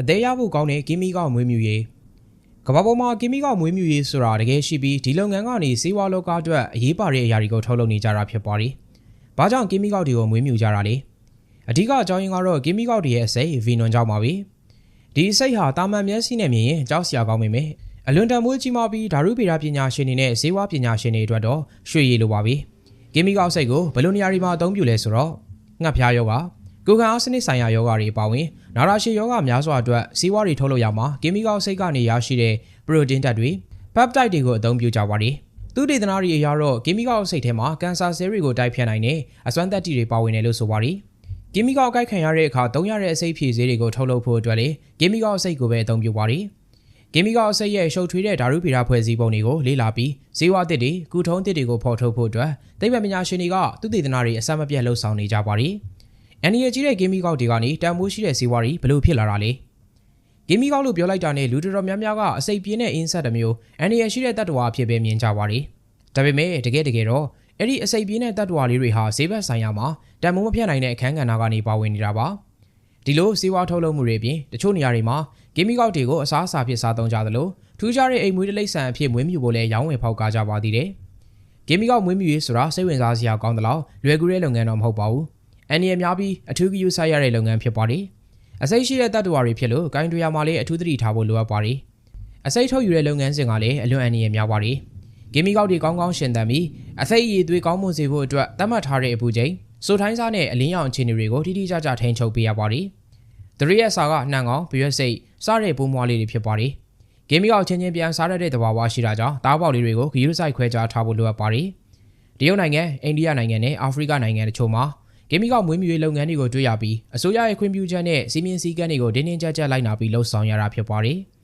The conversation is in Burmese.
အသေးရဖို့ကောင်းတဲ့ကီမီကောက်မွေးမြူရေးကမ္ဘာပေါ်မှာကီမီကောက်မွေးမြူရေးဆိုတာတကယ်ရှိပြီးဒီလုပ်ငန်းကနေစေဝါလောကအတွက်အရေးပါတဲ့အရာတွေကိုထုတ်လုပ်နေကြတာဖြစ်ပါတယ်။ဘာကြောင့်ကီမီကောက်တွေကိုမွေးမြူကြတာလဲ။အဓိကအကြောင်းရင်းကတော့ကီမီကောက်တွေရဲ့အစိတ်ဗီနွန်ကြောင့်ပါပဲ။ဒီအစိတ်ဟာတာမန်မျက်စိနဲ့မြင်ရင်ကြောက်စရာကောင်းပေမဲ့အလွန်တန်မိုးကြီးမားပြီးဓာတုဗေဒပညာရှင်တွေနဲ့ဇေဝပညာရှင်တွေအတွက်တော့ရွှေရည်လိုပါပဲ။ကီမီကောက်စိတ်ကိုဘယ်လိုနေရာတွေမှာအသုံးပြုလဲဆိုတော့ငှက်ဖျားယောဂ ကိုယ်ခံအားစနစ်ဆိုင်ရာယောဂတွေပါဝင်နာရာရှည်ယောဂများစွာအတွက်စီးပွားတွေထုတ်လုပ်ရမှာကီမီကောက်စိတ်ကနေရရှိတဲ့ပရိုတင်းဓာတ်တွေပပတိုက်တွေကိုအသုံးပြုကြပါတယ်။သူတေသနာတွေအရတော့ကီမီကောက်စိတ်ထဲမှာကန်ဆာဆဲတွေကိုတိုက်ဖျက်နိုင်တဲ့အစွမ်းသက်တွေပါဝင်တယ်လို့ဆိုပါတယ်။ကီမီကောက်ကိုက်ခံရတဲ့အခါသုံးရတဲ့အစိတ်ဖြည့်ဆေးတွေကိုထုတ်လုပ်ဖို့အတွက်လေကီမီကောက်စိတ်ကိုပဲအသုံးပြုပါတယ်။ကီမီကောက်စိတ်ရဲ့ရှုပ်ထွေးတဲ့ဓာတုဗေဒဖွဲ့စည်းပုံတွေကိုလေ့လာပြီးဇီဝအသစ်တွေကုထုံးသစ်တွေကိုဖော်ထုတ်ဖို့အတွက်သိပ္ပံပညာရှင်တွေကသူတေသနာတွေအစမပြတ်လှုပ်ဆောင်နေကြပါတယ်။ အန်ဒီရဲ့ကြီးတဲ့ကီမီကောက်တွေကနေတန်ဖိုးရှိတဲ့ဇီဝတွေဘယ်လိုဖြစ်လာတာလဲ။ကီမီကောက်လို့ပြောလိုက်တာနဲ့လူတော်တော်များများကအစိတ်ပြင်းတဲ့အင်းဆက်တစ်မျိုးအန်ဒီရဲ့ရှိတဲ့တတ္တဝါအဖြစ်ပဲမြင်ကြပါတယ်။ဒါပေမဲ့တကယ်တကယ်တော့အဲ့ဒီအစိတ်ပြင်းတဲ့တတ္တဝါလေးတွေဟာဈေးဘက်ဆိုင်ရာမှာတန်ဖိုးမဖြတ်နိုင်တဲ့အခန်းကဏ္ဍကနေပါဝင်နေတာပါ။ဒီလိုစီးပွားထုတ်လုပ်မှုတွေပြင်တချို့နေရာတွေမှာကီမီကောက်တွေကိုအစားအစာဖြစ်စားသုံးကြသလိုထူးခြားတဲ့အိမ်မွေးတိရစ္ဆာန်အဖြစ်မွေးမြူဖို့လည်းရောင်းဝယ်ဖောက်ကားကြပါသေးတယ်။ကီမီကောက်မွေးမြူရေးဆိုတာစိတ်ဝင်စားစရာကောင်းသလောက်လွယ်ကူတဲ့လုပ်ငန်းတော့မဟုတ်ပါဘူး။ အန်ဒီရဲ့များပြီးအထူးဂရုစိုက်ရတဲ့လုပ်ငန်းဖြစ်ပါတယ်။အစိတ်ရှိတဲ့တတ္တဝါတွေဖြစ်လို့ဂိုင်းတွေယာမှာလည်းအထူးသတိထားဖို့လိုအပ်ပါတယ်။အစိတ်ထုတ်ယူတဲ့လုပ်ငန်းစဉ်ကလည်းအလွန်အန္တရာယ်များပါတယ်။ကီမီကောက်တွေကောင်းကောင်းရှင်သန်ပြီးအစိတ်ရည်သွေးကောင်းမွန်စေဖို့အတွက်သတ်မှတ်ထားတဲ့အပူချိန်စိုးထိုင်းစားနဲ့အလင်းရောင်အခြေအနေတွေကိုတိတိကျကျထိန်းချုပ်ပေးရပါတယ်။တရီရဲ့စာကနှံကောင်ဘရွက်စိတ်စားတဲ့ပိုးမွားလေးတွေဖြစ်ပါတယ်။ဂေမီကောက်ချင်းချင်းပြန်စားရတဲ့သဘာဝရှိတာကြောင့်တားပေါက်လေးတွေကိုဂရုစိုက်ခွဲခြားထားဖို့လိုအပ်ပါတယ်။တရုတ်နိုင်ငံ၊အိန္ဒိယနိုင်ငံနဲ့အာဖရိကနိုင်ငံတချို့မှာ ဂေမီကောက်မွေးမြူရေးလုပ်ငန်းတွေကိုတွေ့ရပြီးအစိုးရရဲ့ခွင့်ပြုချက်နဲ့စီမင်းစည်းကမ်းတွေကိုတင်းတင်းကြပ်ကြပ်လိုက်နာပြီးလှုပ်ဆောင်ရတာဖြစ်ပါတယ်။